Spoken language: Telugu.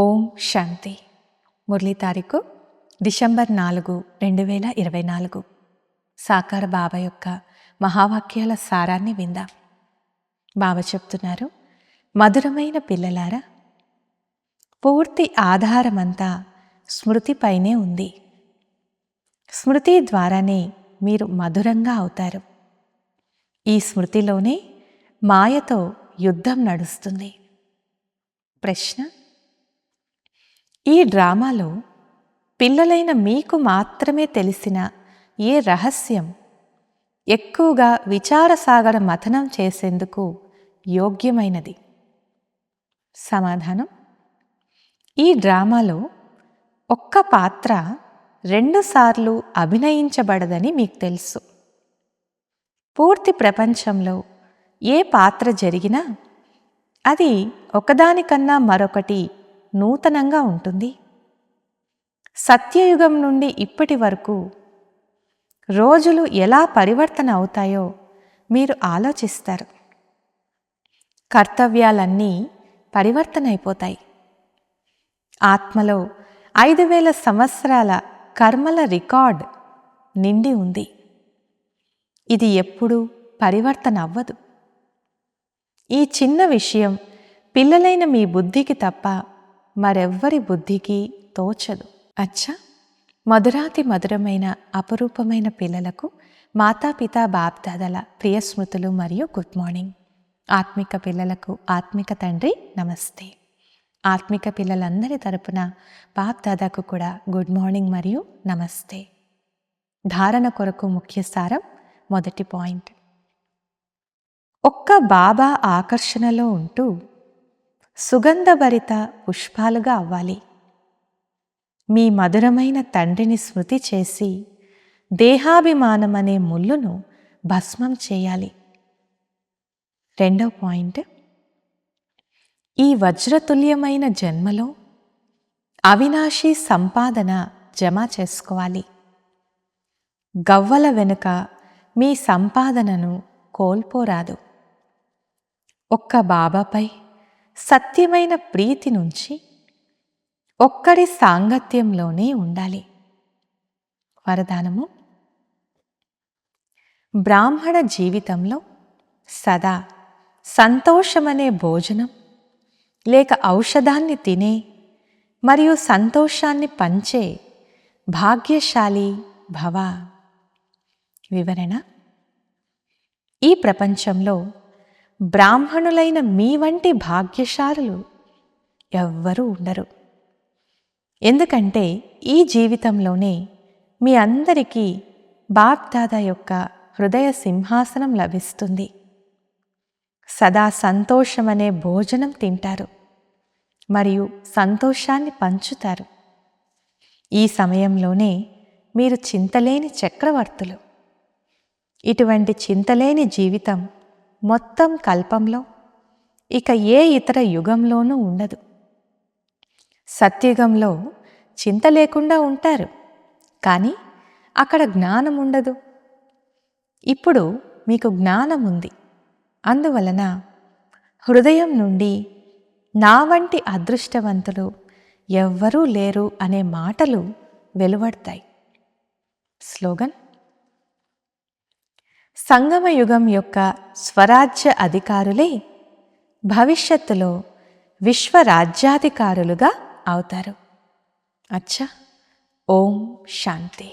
ఓం శాంతి. మురళీ తారీఖు డిసెంబర్ నాలుగు రెండు వేల ఇరవై నాలుగు. సాకార బాబా యొక్క మహావాక్యాల సారాన్ని విందాం. బాబా చెప్తున్నారు మధురమైన పిల్లలారా పూర్తి ఆధారమంతా స్మృతిపైనే ఉంది. స్మృతి ద్వారానే మీరు మధురంగా అవుతారు. ఈ స్మృతిలోనే మాయతో యుద్ధం నడుస్తుంది. ప్రశ్న ఈ డ్రామాలో పిల్లలైన మీకు మాత్రమే తెలిసిన ఏ రహస్యం? ఎక్కువగా విచారసాగర మథనం చేసేందుకు యోగ్యమైనది. సమాధానం? ఈ డ్రామాలో ఒక్క పాత్ర రెండుసార్లు అభినయించబడదని మీకు తెలుసు. పూర్తి ప్రపంచంలో ఏ పాత్ర జరిగినా అది ఒకదానికన్నా మరొకటి నూతనంగా ఉంటుంది. సత్యయుగం నుండి ఇప్పటి వరకు రోజులు ఎలా పరివర్తన అవుతాయో మీరు ఆలోచిస్తారు. కర్తవ్యాలన్నీ పరివర్తన అయిపోతాయి. ఆత్మలో ఐదు వేల సంవత్సరాల కర్మల రికార్డ్ నిండి ఉంది. ఇది ఎప్పుడూ పరివర్తన అవ్వదు. ఈ చిన్న విషయం పిల్లలైన మీ బుద్ధికి తప్ప మరెవ్వరి బుద్ధికి తోచదు. అచ్చా! మధురాతి మధురమైన అపరూపమైన పిల్లలకు మాతాపితా బాప్దాదల ప్రియ స్మృతులు మరియు గుడ్ మార్నింగ్. ఆత్మిక పిల్లలకు ఆత్మిక తండ్రి నమస్తే. ఆత్మిక పిల్లలందరి తరపున బాప్దాదాకు కూడా గుడ్ మార్నింగ్ మరియు నమస్తే. ధారణ కొరకు ముఖ్య సారం మొదటి పాయింట్. ఒక్క బాబా ఆకర్షణలో ఉంటూ సుగంధభరిత పుష్పాలుగా అవ్వాలి. మీ మధురమైన తండ్రిని స్మృతి చేసి దేహాభిమానం అనే ముళ్ళును భస్మం చేయాలి. రెండో పాయింట్. ఈ వజ్రతుల్యమైన జన్మలో అవినాశి సంపాదన జమ చేసుకోవాలి. గవ్వల వెనుక మీ సంపాదనను కోల్పోరాదు. ఒక్క బాబాపై సత్యమైన ప్రీతి నుంచి ఒక్కడి సాంగత్యంలోనే ఉండాలి. వరదానము. బ్రాహ్మణ జీవితంలో సదా సంతోషమనే భోజనం లేక ఔషధాన్ని తినే మరియు సంతోషాన్ని పంచే భాగ్యశాలి భవ. వివరణ. ఈ ప్రపంచంలో బ్రాహ్మణులైన మీ వంటి భాగ్యశాలులు ఎవ్వరూ ఉండరు. ఎందుకంటే ఈ జీవితంలోనే మీ అందరికీ బాప్దాదా యొక్క హృదయ సింహాసనం లభిస్తుంది. సదా సంతోషమనే భోజనం తింటారు మరియు సంతోషాన్ని పంచుతారు. ఈ సమయంలోనే మీరు చింతలేని చక్రవర్తులు. ఇటువంటి చింతలేని జీవితం మొత్తం కల్పంలో ఇక ఏ ఇతర యుగంలోనూ ఉండదు. సత్యుగంలో చింత లేకుండా ఉంటారు కానీ అక్కడ జ్ఞానం ఉండదు. ఇప్పుడు మీకు జ్ఞానం ఉంది. అందువలన హృదయం నుండి నా వంటి అదృష్టవంతులు ఎవ్వరూ లేరు అనే మాటలు వెలువడతాయి. స్లోగన్ సంగమయుగం యొక్క స్వరాజ్య అధికారులే భవిష్యత్తులో విశ్వరాజ్యాధికారులుగా అవుతారు. అచ్చా ఓం శాంతి.